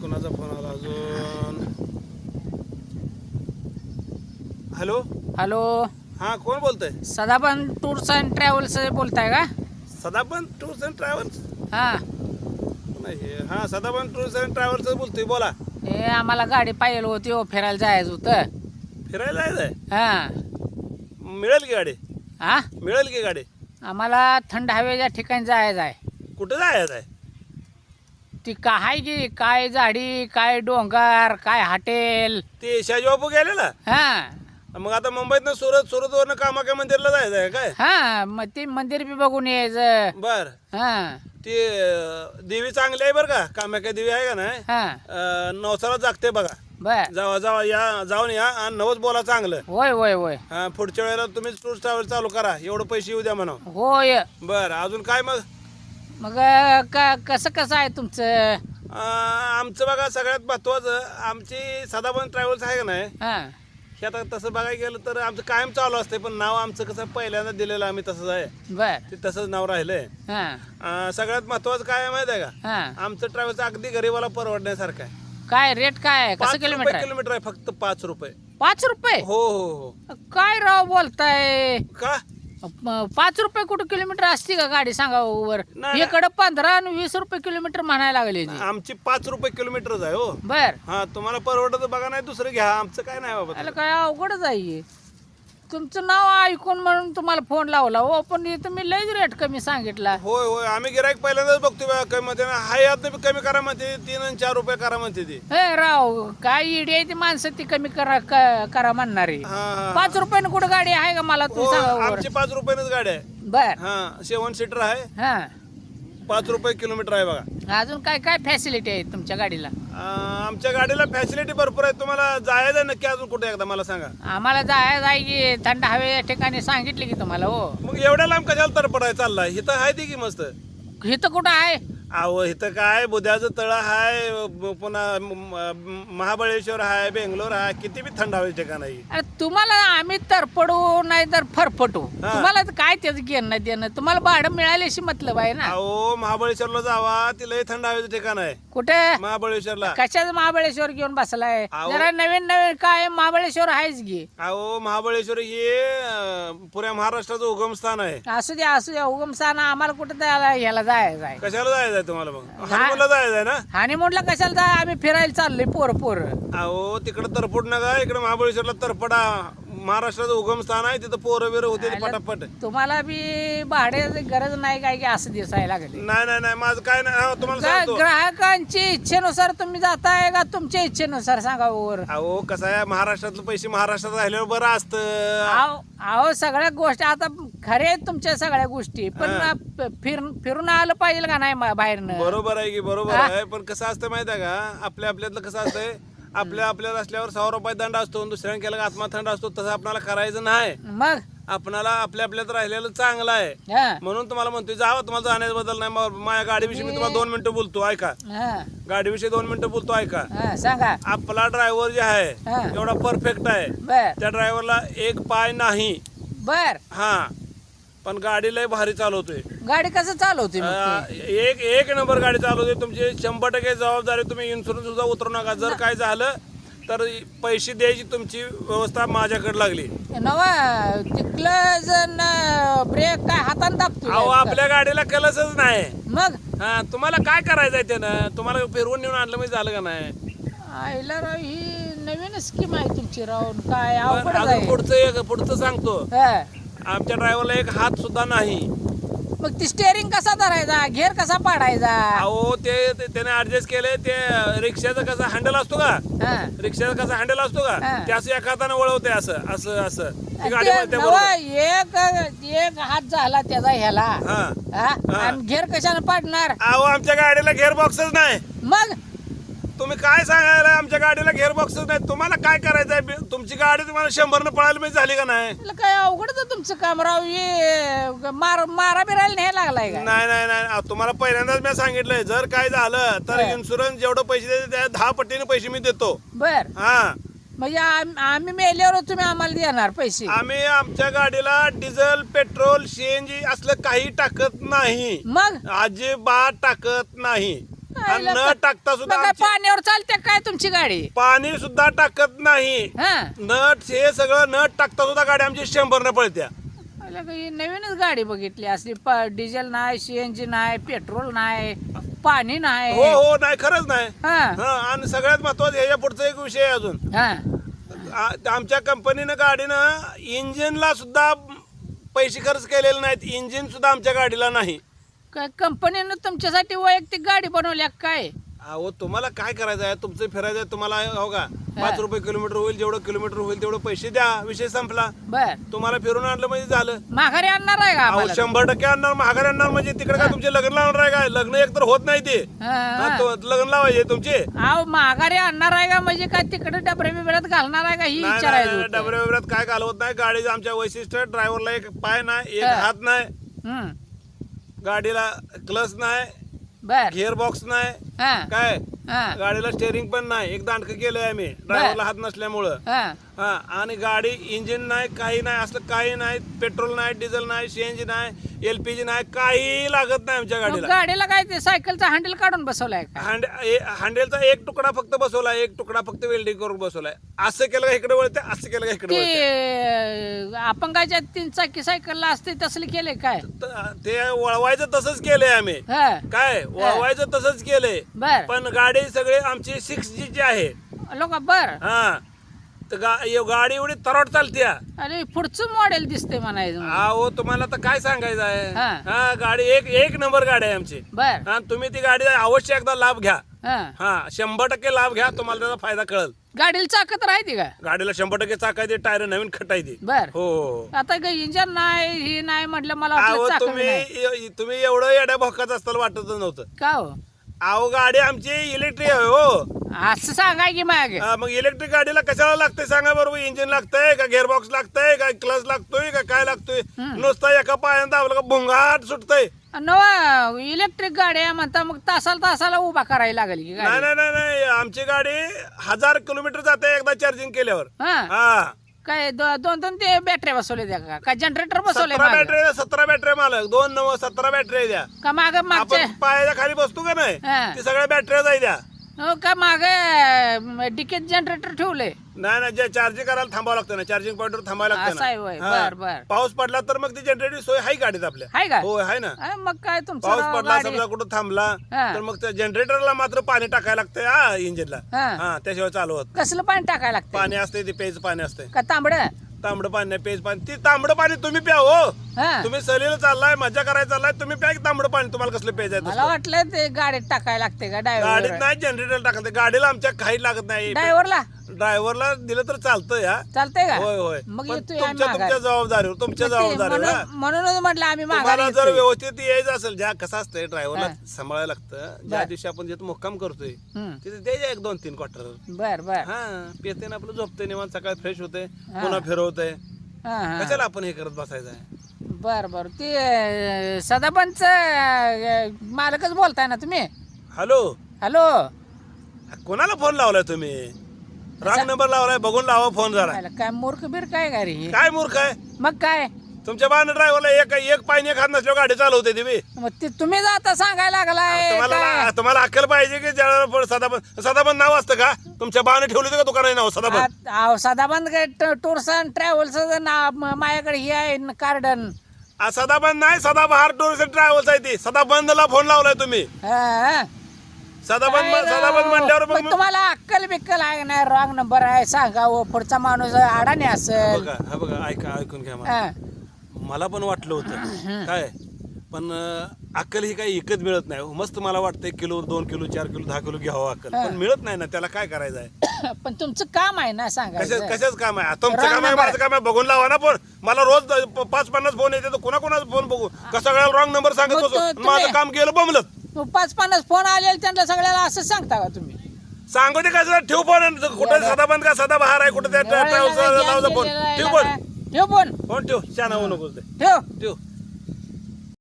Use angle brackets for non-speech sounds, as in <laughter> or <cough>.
कुणाचा फोन आला अजून? हॅलो? हॅलो? हां कोण बोलतंय? सदाबन टूर्स अँड ट्रॅव्हल्स बोलताय का? Sadaban tours and travels? हां. नाही हां सदाबन टूर्स अँड ट्रॅव्हल्सच बोलतोय बोला. हे आम्हाला गाडी पाहिजे होती हो फिरायला जायचं होतं. फिरायला जायचं हां. मिळेल की गाडी? हां मिळेल की गाडी? आम्हाला थंड हवेच्या ठिकाणी जायचं आहे कुठं जायचं आहे ती काय की काय झाडी काय डोंगर काय हॉटेल? ते शाजीबापू गेलेला? हां. मग आता मुंबईतनं सुरत सुरतवरनं कामाख्या मंदिरला जायचं आहे काय? हां मग ते मंदिर बी बघून यायचं. बर. हां. ती अं, देवी चांगली आहे बरं का? कामाख्या देवी आहे का नाही? हां. अं, नवसाला जागते बघा. बर. जावा जावा या जाऊन या आणि नवस बोला चांगलं. होय होय होय. हा पुढच्या वेळेला तुम्ही टूर ट्रॅव्हल चालू करा. एवढं पैसे येऊ द्या म्हणा होय. बर अजून काय मग? मग का कसं कसं आहे तुमचं? अं, आमचं बघा सगळ्यात महत्वाचं आमची सदाबन ट्रॅव्हल्स आहे का नाही? हां. हे आता तसं बघायला गेलं तर आमचं कायम चालू असते पण नाव आमचं कसं पहिल्यांदा दिलेलं आम्ही तसंच आहे. बर. ते तसंच नाव राहिलंय. हां. अं, सगळ्यात महत्वाचं काय आहे माहिती आहे का? हां. आमचं ट्रॅव्हल्स अगदी गरीबाला परवडण्यासारखं आहे. काय रेट काय आहे? पाच कसं रुपये किलोमीटर आहे? किलोमीटर आहे फक्त पाच रुपये. पाच रुपये? हो हो हो. काय राव बोलताय? का? म- पाच रुपये कुठं किलोमीटर असते का गाडी? सांगा वर. नाही. इकडं पंधरा आणि वीस रुपये किलोमीटर म्हणायला लागले ती. आमची पाच रुपये किलोमीटरच आहे हो. बर. हा तुम्हाला परवडत बघा नाही दुसरं घ्या. आमचं काय नाही बाबा. त्याला काय अवघडच आहे तुमचं नाव ऐकून म्हणून तुम्हाला फोन लावला. हो पण इथं मी लयच रेट कमी सांगितला. होय होय. आम्ही गिराईक पहिल्यांदाच बघतोय बा कमी मध्ये हाय आता बी कमी करा म्हणते. तीन आणि चार रुपये करा म्हणते ती. हे राव काय इडी आहे ती माणसं ती कमी करा क- करा म्हणणारी. हा हा पाच रुपयानं कुठं गाडी आहे का मला हो, तुम्ही सांगा वर आमची पाच रुपयानंच गाडी आहे. बर. हा सेवन सीटर आहे. हा. पाच रुपये किलोमीटर आहे बघा. अजून काय काय फॅसिलिटी आहे तुमच्या गाडीला? अं, आमच्या गाडीला फॅसिलिटी भरपूर आहे. तुम्हाला जायचं आहे नक्की अजून कुठे एकदा मला सांगा. आम्हाला जायचं आहे की थंड हवे ठिकाणी सांगितले की तुम्हाला हो. मग एवढ्या लांब कशाला तरपडाय चाललाय? इथं आहे ती की मस्त? इथं कुठं आहे? अहो इथं काय? बुद्याचं तळ आहे ब- पुन्हा म- म- महाबळेश्वर आहे बेंगलोर आहे किती बी थंड हवेचे ठिकाण आहे. अरे तुम्हाला आम्ही तरपडू नाही तर फरफटू. हा. तुम्हाला तर काय त्याचं घेणं देणं? तुम्हाला भाडं मिळाल्याशी मतलब आहे ना? अहो महाबळेश्वरला जावा. ती लय थंड हवेचं ठिकाण आहे. कुठे? महाबळेश्वरला. कशाच महाबळेश्वर घेऊन बसलाय. जरा नवीन नवीन काय महाबळेश्वर आहेच घे अहो महाबळेश्वर हे अं, पुऱ्या महाराष्ट्राचं उगमस्थान आहे. असू द्या असू द्या. उगमस्थान आम्हाला कुठं जायला ह्याला जायचं आहे. कशाला जायचं आहे तुम्हाला मग? हनुमानला जायचं आहे ना? हानिमूनला कशाला जाय आम्ही फिरायला चाललोय पोर पोर. अहो तिकडे तरपड नका. इकडे महाबळेश्वरला तरपडा महाराष्ट्राचं उगमस्थान आहे तिथं पोरं बिरं होते ते पटापट. तुम्हाला बी भाड्याची गरज नाही काय की असं दिसायला लागले. नाही नाही नाही माझं काय नाही. अहो, तुम्हाला सांगतो. ग्राहकांची इच्छेनुसार तुम्ही जाताय का तुमच्या इच्छेनुसार सांगा वर? अहो कसं आहे महाराष्ट्रातलं पैसे महाराष्ट्रात राहिल्यावर बरं असतं. अहो अहो सगळ्या गोष्टी आता खरे आहेत तुमच्या सगळ्या गोष्टी पण प- फिर फिरून आलं पाहिजे का नाही बाहेरनं? बरोबर आहे की बरोबर? आहे पण कसं असतं माहिती आहे का? आपल्या आपल्यातलं कसं असतंय आपल्या आपल्याला असल्यावर सहा रुपये दंड असतो दुसऱ्याने केला आत्मथंड असतो तसं आपल्याला करायचं नाही. मग? आपणाला आपल्या आपल्यात राहिलेलं चांगलं आहे. हा. म्हणून तुम्हाला म्हणतोय जावं तुम्हाला जाण्याबद्दल नाही. माझ्या गाडीविषयी मी तुम्हाला दोन मिनिटं बोलतो ऐका. हा. गाडीविषयी दोन मिनिटं बोलतो ऐका. हा सांगा. आपला ड्रायव्हर जे आहे. एवढा परफेक्ट आहे. बर. त्या ड्रायव्हरला एक पाय नाही. बर. हा. पण गाडी लय भारी चालवतोय. गाडी कसं चालवते मग अं, ती? एक एक नंबर गाडी चालवते तुमची शंभर टक्के जबाबदारी तुम्ही इन्शुरन्स सुद्धा उतरू नका. जर काय झालं तर पैसे द्यायची तुमची व्यवस्था माझ्याकडे लागली. नवा ब्रेक काय हाताने अहो दाबतो आपल्या गाडीला कलसच नाही. मग? हा तुम्हाला काय करायचंय त्यानं? तुम्हाला फिरवून नेऊन आणलं म्हणजे झालं का नाही? आईला राव ही नवीन स्कीम आहे तुमची राव. काय बरं, अवघड अजून आहे. पुढचं एक पुढचं सांगतो. हा. आमच्या ड्रायव्हरला एक हात सुद्धा नाही. मग ती स्टेअरिंग कसा धरायचा? घेर कसा पाडायचा? अहो ते ते- त्याने ऍडजस्ट केलंय ते रिक्षाचं कसं हँडल असतो का? हा. रिक्षाचा कसा हँडल असतो का. ते असं एका हाताने वळवते असं असं असं. ती गाडी ते वळते नवा बरोबर. एक एक हात झाला त्याचा ह्याला. हा. हा? आणि घेर कशाने पाडणार? अहो आमच्या गाडीला गेअर बॉक्सच नाही. मग तुम्ही काय सांगायला? आमच्या गाडीला गेअर बॉक्सच नाही तुम्हाला काय करायचंय बी- तुमची गाडी तुम्हाला शंभरनं पळायला म्हणजे झाली का नाही? काय अवघडच आहे तुमचं काम राव? हे मार मारा बिरायला नाही लागलाय का नाही नाही नाही. तुम्हाला पहिल्यांदाच मी सांगितलंय. जर काय झालं तर. इन्शुरन्स जेवढं पैसे देते त्या दहा पटीने पैसे मी देतो. बर. हा. म्हणजे आम- आम्ही मेल्यावर तुम्ही आम्हाला देणार पैसे. आम्ही आमच्या गाडीला डिझेल पेट्रोल सीएनजी असलं काही टाकत नाही. मग? अजिबात टाकत नाही. आणि न टाकता सुद्धा आमची- पाण्यावर चालते काय तुमची गाडी? पाणी सुद्धा टाकत नाही. हा. नट हे सगळं नट टाकता सुद्धा गाडी आमची शंभर न पळत्या. का ही नवीनच गाडी बघितली असली. प- डिझेल नाही सीएनजी नाही पेट्रोल नाही पाणी हो नाही हो नाही खरंच नाही. हा. हा आणि सगळ्यात महत्वाचं ह्याच्या पुढचा एक विषय आहे अजून. हा. आ- आमच्या कंपनीनं गाडीनं इंजिनला सुद्धा पैसे खर्च केलेले नाहीत. इंजिन सुद्धा आमच्या गाडीला नाही. काय कंपनीनं तुमच्यासाठी वैयक्तिक गाडी बनवली आहे काय? अहो तुम्हाला काय करायचं आहे? तुमचं फिरायचं आहे तुम्हाला हो का? पाच रुपये किलोमीटर होईल जेवढं किलोमीटर होईल तेवढं पैसे द्या. विषय संपला. बर. तुम्हाला फिरून आणलं म्हणजे झालं. माघारी आणणार आहे का अहो आम्हाला? शंभर टक्के आणणार महागारी आणणार म्हणजे तिकडे काय तुमचे लग्न लावणार आहे काय लग्न एक तर होत नाही ते. हा, हा, हा. तो लग्न लावायचे तुमचे. अहो माघारी आणणार आहे का? म्हणजे काय तिकडे डबरे बिबऱ्यात घालणार आहे का? ही नाही, विचारायचं नाही होतं. डबऱ्या बिबऱ्यात काय घालवत नाही. गाडीचं आमच्या वैशिष्ट्य ड्रायव्हरला एक पाय नाही एक. हात नाही. हम्म. गाडीला क्लच नाही बर. गिअर बॉक्स नाही हा. काय? हा. गाडीला स्टेअरिंग पण नाही. एक दांडक केलंय आम्ही. ड्रायव्हरला हात नसल्यामुळं. हा. हा. आणि गाडी इंजिन नाही काही नाही. असलं काही नाही. पेट्रोल नाही डिझेल नाही सीएनजी नाही एलपीजी नाही काही लागत नाही आमच्या मग गाडीला. गाडीला काय ते सायकलचा हँडल काढून बसवलाय का? हँड ए- हँडलचा एक तुकडा फक्त बसवलाय. एक तुकडा फक्त वेल्डिंग करून बसवलाय. असं केलं का इकडे वळते असं केलं का इकडे ते वळते? अं, अपंगाच्या तीन चाकी सायकलला असते तसले केले काय? त- ते वळवायचं तसंच केलंय आम्ही. हा. काय? वळवायचं तसंच केलंय. बर. पण गाडी सगळी आमची सिक्स जी ची आहे. लोक बर. हा. तर गा- गाडी एवढी तरट चालते अरे पुढचं मॉडेल दिसते म्हणायचं अहो तुम्हाला तर काय सांगायचं आहे? हा. हा गाडी एक एक नंबर गाडी आहे आमची. बर. हा तुम्ही ती गाडी अवश्य एकदा लाभ घ्या. हा. हा शंभर टक्के लाभ घ्या तुम्हाला त्याचा फायदा कळल. गाडीला चाकत राहते का? गाडीला शंभर टक्के चाकायचे टायर नवीन खटायचे. बर. हो. हो. आता काही इंजन नाही ही नाही म्हटलं मला अहो वाटलं चाक तुम्ही तुम्ही एवढं येड्या भोकाच असताना वाटतच नव्हतं. का हो? अहो गाडी आमची इलेक्ट्रिक आहे हो. असं सांगाय की माग. हा, मग इलेक्ट्रिक गाडीला कशाला लागतंय सांगा बरोबर इंजिन लागतंय का गेअरबॉक्स लागतंय का क्लच लागतोय का काय लागतोय? नुसतं एका पायानं दाबलं का भुंगाट सुटतंय. नवा इलेक्ट्रिक गाडी आहे म्हणता मग तासाला तासाला उभा करायला लागेल की नाही गाडी. नाही नाही नाही आमची गाडी हजार किलोमीटर जाते एकदा चार्जिंग केल्यावर. हा. हा. काय दो- दोन दोन ते बॅटरी बसवले त्या का? काय जनरेटर बसवले सतरा बॅटरी द्या सतरा बॅटरी मालक. दोन नव सतरा बॅटरी द्या. का माग मागचे? आपण पायाच्या खाली बसतो का नाही? हा. ती सगळ्या बॅटऱ्या जाई द्या हो का माग डिकेत जनरेटर ठेवले नाही नाही जे चार्जिंग करायला थांबावं लागतं ना चार्जिंग पॉईंटवर थांबावं असं आहे होय. लागतं ना बर, बर. हा. पाऊस पडला तर मग ती जनरेटर सोय आहे गाडीत आपल्या हाय का हो आहे ना मग काय तुमचं पाऊस राव पडला गाडी समजा कुठं थांबला हा. तर मग त्या जनरेटरला मात्र पाणी टाकायला लागतंय हा इंजिनला हा. हा त्याशिवाय चालू होत कसलं पाणी टाकायला लागतं पाणी असते ते प्यायचं पाणी असते का तांबड तांबडं पाणी नाही प्यायचं पाणी. ती तांबडं पाणी तुम्ही प्या हो. हा. तुम्ही सलीला चाललाय मजा करायला चाललाय तुम्ही प्या की तांबडं पाणी तुम्हाला कसलं प्यायचं आहे मला? वाटलं ते गाडीत टाकायला लागते का गाडीत ड्रायव्हर नाही जनरेटर टाकत गाडीला आमच्या काही लागत नाही. ड्रायव्हरला ड्रायव्हरला दिलं तर चालतंय हा. चालतंय का? होय होय. मग पण येतोय तुमच्या तुमच्या जबाबदारीवर तुमच्या ते जबाबदारीवर हा. म्हणून- म्हणूनच म्हटलं आम्ही तुम्हाला जर येतोय. व्यवस्थित यायचं असेल ज्या कसं असतंय ड्रायव्हरला सांभाळायला लागतं ज्या बर. दिवशी आपण जिथे मुक्काम करतोय हम्म. तिथे द्यायचे एक दोन तीन क्वार्टर बर बर. हा पेते ना आपलं झोपते निवांत सकाळी फ्रेश होते पुन्हा फिरवतंय. हा, हा. कशाला आपण हे करत बसायचं आहे? बर बर. ते अं, अं, मालकच बोलताय ना तुम्ही? हॅलो? हॅलो? कोणाला फोन लावलाय तुम्ही? रॉंग नंबर लावलाय बघून लावा फोन जरा काय काय मूर्ख बीर काय गाडी ही? काय मूर्ख आहे? मग काय? तुमच्या बाण ड्रायव्हरला एक एक पाय एक हात नसल्यावर गाडी चालवते तुम्ही मग ते तुम्ही आता सांगायला लागलाय तुम्हाला काय? तुम्हाला अक्कल पाहिजे की सदाबन सदाबन नाव असतं का? तुमच्या बाने ठेवलं होतं का दुकानाचे नाव आत- अहो, सदाबंद टूर्स अँड ट्रॅव्हल्स नाव म- माझ्याकडे हे आहे कार्डन. आ, सदाबंद नाही सदाबहार टूर्स अँड ट्रॅव्हल्स आहे ती. सदाबंदला फोन लावलाय तुम्ही. सदाबंद सदाबंद म्हणल्यावर मग मग तुम्हाला अक्कल बिक्कल आहे नाही रॉंग नंबर आहे सांगा हो पुढचा माणूस अडाणी असेल. बघा हा बघा ऐका ऐकून घ्या मला. हा. मला पण वाटलं होतं. काय? पण अं, अक्कल ही काही विकत मिळत नाही. मस्त मला वाटतंय किलो दोन किलो चार किलो दहा किलो घ्यावं अक्कल. पण मिळत नाही ना त्याला काय करायचं आहे <coughs> पण तुमचं काम आहे ना सांगायचं. कशाच काम आहे? तुमचं Wrong काम आहे number. माझं काम आहे बघून लावा ना फोन. मला रोज द- प- पाच पन्नास फोन येते तर कुणा कोणाचा फोन बघू? कसा वेळा रॉंग नंबर सांगत मग बसू? तो- आणि माझं काम गेलं बमलत पाच पन्नास फोन आलेले त्यांना सगळ्याला असं सांगता का तुम्ही? सांगू दे कसं ठेव फोन. कुठे सदा बंद का? सदा बहार आहे. कुठे त्या फोन ठेव फोन. ठेव फोन. फोन ठेव. शाना होऊ नको ठेव. ठेव.